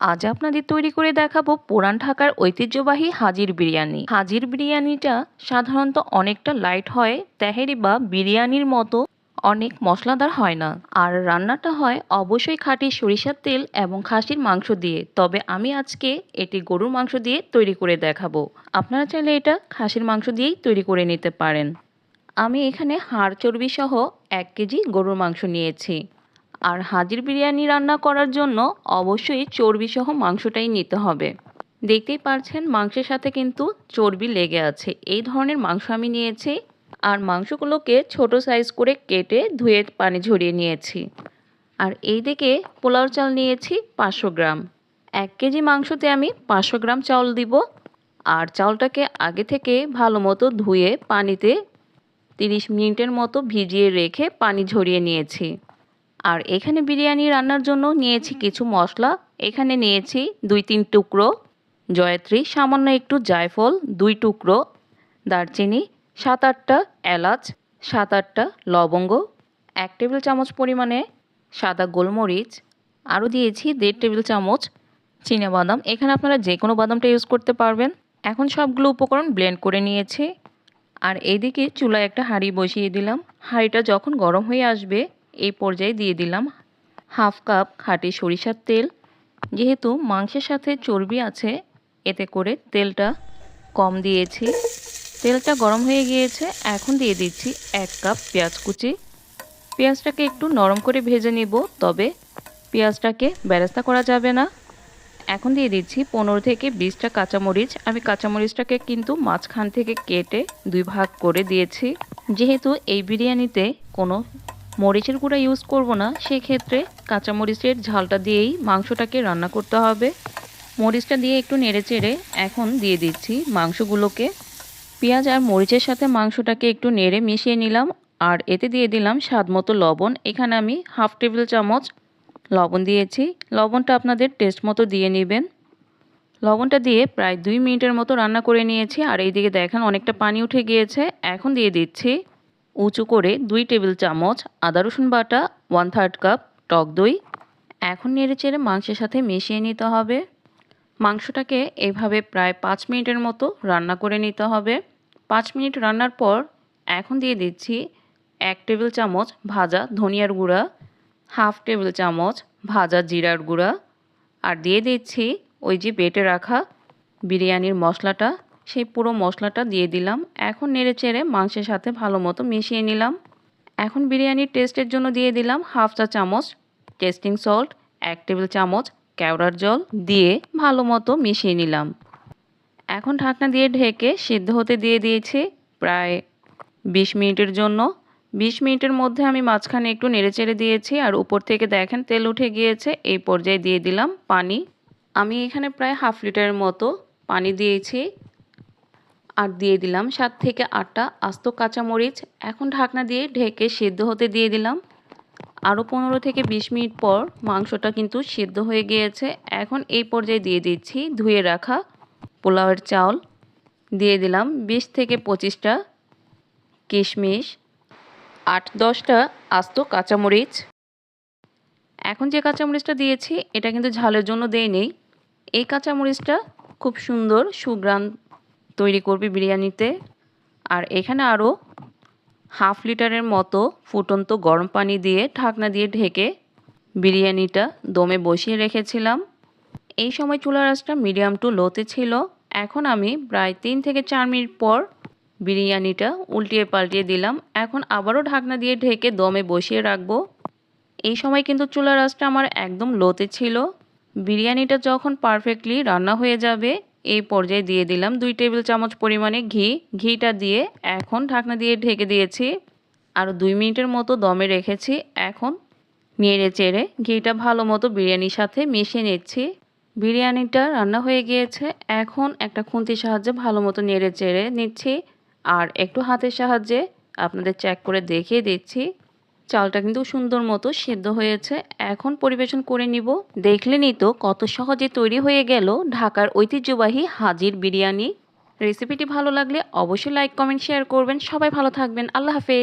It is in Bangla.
আজ আপনাদের তৈরি করে দেখাবো পুরান ঢাকার ঐতিহ্যবাহী হাজির বিরিয়ানি। হাজির বিরিয়ানিটা সাধারণত অনেকটা লাইট হয়, তেহেরি বা বিরিয়ানির মতো অনেক মশলাদার হয় না। আর রান্নাটা হয় অবশ্যই খাঁটি সরিষার তেল এবং খাসির মাংস দিয়ে। তবে আমি আজকে এটি গরুর মাংস দিয়ে তৈরি করে দেখাবো। আপনারা চাইলে এটা খাসির মাংস দিয়েই তৈরি করে নিতে পারেন। আমি এখানে হাড় চর্বি সহ এক কেজি গরুর মাংস নিয়েছি। আর হাজির বিরিয়ানি রান্না করার জন্য অবশ্যই চর্বি সহ মাংসটাই নিতে হবে। দেখতেই পারছেন, মাংসের সাথে কিন্তু চর্বি লেগে আছে। এই ধরনের মাংস আমি নিয়েছি আর মাংসগুলোকে ছোট সাইজ করে কেটে ধুয়ে পানি ঝরিয়ে নিয়েছি। আর এই দিকে পোলাও চাল নিয়েছি পাঁচশো গ্রাম। এক কেজি মাংসতে আমি পাঁচশো গ্রাম চাউল দিব আর চাউলটাকে আগে থেকে ভালো মতো ধুয়ে পানিতে তিরিশ মিনিটের মতো ভিজিয়ে রেখে পানি ঝরিয়ে নিয়েছি। আর এখানে বিরিয়ানি রান্নার জন্য নিয়েছি কিছু মশলা। এখানে নিয়েছি দুই তিন টুকরো জয়ত্রী, সামান্য একটু জায়ফল, দুই টুকরো দারচিনি সাত আটটা এলাচ সাত আটটা লবঙ্গ, এক টেবিল চামচ পরিমাণে সাদা গোলমরিচ, আরও দিয়েছি দেড় টেবিল চামচ বাদাম। এখানে আপনারা যে কোনো বাদামটা ইউজ করতে পারবেন। এখন সবগুলো উপকরণ ব্লেন্ড করে নিয়েছি। আর এদিকে চুলায় একটা হাঁড়ি বসিয়ে দিলাম। হাঁড়িটা যখন গরম হয়ে আসবে এই পর্যায়ে দিয়ে দিলাম হাফ কাপ খাঁটি সরিষার তেল। যেহেতু মাংসের সাথে চর্বি আছে, এতে করে তেলটা কম দিয়েছি। তেলটা গরম হয়ে গিয়েছে, এখন দিয়ে দিচ্ছি এক কাপ পেঁয়াজ কুচি। পেঁয়াজটাকে একটু নরম করে ভেজে নিব, তবে পেঁয়াজটাকে বেরেস্তা করা যাবে না। এখন দিয়ে দিচ্ছি পনেরো থেকে বিশটা কাঁচামরিচ। আমি কাঁচামরিচটাকে কিন্তু মাঝখান থেকে কেটে দুই ভাগ করে দিয়েছি। যেহেতু এই বিরিয়ানিতে কোনো মরিচের গুঁড়া ইউজ করব না, সেক্ষেত্রে কাঁচামরিচের ঝালটা দিয়েই মাংসটাকে রান্না করতে হবে। মরিচটা দিয়ে একটু নেড়ে চেড়ে এখন দিয়ে দিচ্ছি মাংসগুলোকে। পেঁয়াজ আর মরিচের সাথে মাংসটাকে একটু নেড়ে মিশিয়ে নিলাম, আর এতে দিয়ে দিলাম স্বাদ মতো লবণ। এখানে আমি হাফ টেবিল চামচ লবণ দিয়েছি। লবণটা আপনাদের টেস্ট মতো দিয়ে নেবেন। লবণটা দিয়ে প্রায় দুই মিনিটের মতো রান্না করে নিয়েছি, আর এইদিকে দেখেন অনেকটা পানি উঠে গিয়েছে। এখন দিয়ে দিচ্ছি উঁচু করে দুই টেবিল চামচ আদা রসুন বাটা ওয়ান থার্ড কাপ টক দই। এখন নেড়ে চেড়ে মাংসের সাথে মিশিয়ে নিতে হবে। মাংসটাকে এভাবে প্রায় পাঁচ মিনিটের মতো রান্না করে নিতে হবে। পাঁচ মিনিট রান্নার পর এখন দিয়ে দিচ্ছি এক টেবিল চামচ ভাজা ধনিয়ার গুঁড়া, হাফ টেবিল চামচ ভাজা জিরার গুঁড়া, আর দিয়ে দিচ্ছি ওই যে বেটে রাখা বিরিয়ানির মশলাটা। সেই পুরো মশলাটা দিয়ে দিলাম। এখন নেড়ে চেড়ে মাংসের সাথে ভালো মতো মিশিয়ে নিলাম। এখন বিরিয়ানির টেস্টের জন্য দিয়ে দিলাম হাফ চা চামচ টেস্টিং সল্ট, এক টেবিল চামচ কেওড়ার জল দিয়ে ভালো মতো মিশিয়ে নিলাম। এখন ঢাকনা দিয়ে ঢেকে সিদ্ধ হতে দিয়ে দিয়েছি প্রায় বিশ মিনিটের জন্য। বিশ মিনিটের মধ্যে আমি মাঝখানে একটু নেড়েচেড়ে দিয়েছি আর উপর থেকে দেখেন তেল উঠে গিয়েছে। এই পর্যায়ে দিয়ে দিলাম পানি। আমি এখানে প্রায় হাফ লিটারের মতো পানি দিয়েছি। আর দিয়ে দিলাম। সাত থেকে আটটা আস্ত কাঁচামরিচ এখন ঢাকনা দিয়ে ঢেকে সেদ্ধ হতে দিয়ে দিলাম। আরও পনেরো থেকে বিশ মিনিট পর মাংসটা কিন্তু সেদ্ধ হয়ে গিয়েছে। এখন এই পর্যায়ে দিয়ে দিচ্ছি ধুয়ে রাখা পোলাওয়ের চাউল দিয়ে দিলাম বিশ থেকে পঁচিশটা কিশমিশ। আট, দশটা আস্ত কাঁচামরিচ। এখন যে কাঁচামরিচটা দিয়েছি, এটা কিন্তু ঝালের জন্য দেই নেই। এই কাঁচামরিচটা খুব সুন্দর, সুগ্রান তৈরি করবে বিরিয়ানিতে। আর এখানে আরও হাফ লিটারের মতো ফুটন্ত গরম পানি দিয়ে ঢাকনা দিয়ে ঢেকে বিরিয়ানিটা দমে বসিয়ে রেখেছিলাম। এই সময় চুলার আঁচটা মিডিয়াম টু লোতে ছিল। এখন আমি প্রায় তিন থেকে চার মিনিট পর বিরিয়ানিটা উল্টিয়ে পাল্টিয়ে দিলাম। এখন আবারও ঢাকনা দিয়ে ঢেকে দমে বসিয়ে রাখব। এই সময় কিন্তু চুলার আঁচটা আমার একদম লোতে ছিল। বিরিয়ানিটা যখন পারফেক্টলি রান্না হয়ে যাবে এই পর্যায়ে দিয়ে দিলাম দুই টেবিল চামচ পরিমাণে ঘি। ঘিটা দিয়ে এখন ঢাকনা দিয়ে ঢেকে দিয়েছি। আরও দুই মিনিটের মতো দমে রেখেছি। এখন নেড়ে চেড়ে ঘিটা ভালো মতো বিরিয়ানির সাথে মিশিয়ে নিচ্ছি। বিরিয়ানিটা রান্না হয়ে গিয়েছে। এখন একটা খুন্তির সাহায্যে ভালো মতো নেড়ে চেড়ে নিচ্ছি। আর একটু হাতের সাহায্যে আপনাদের চেক করে দেখিয়ে দিচ্ছি। চালটা কিন্তু সুন্দর মতো সেদ্ধ হয়েছে। এখন পরিবেশন করে নিব। দেখলেনই তো কত সহজে তৈরি হয়ে গেল ঢাকার ঐতিহ্যবাহী হাজির বিরিয়ানি। রেসিপিটি ভালো লাগলে অবশ্যই লাইক, কমেন্ট, শেয়ার করবেন। সবাই ভালো থাকবেন। আল্লাহ হাফেজ।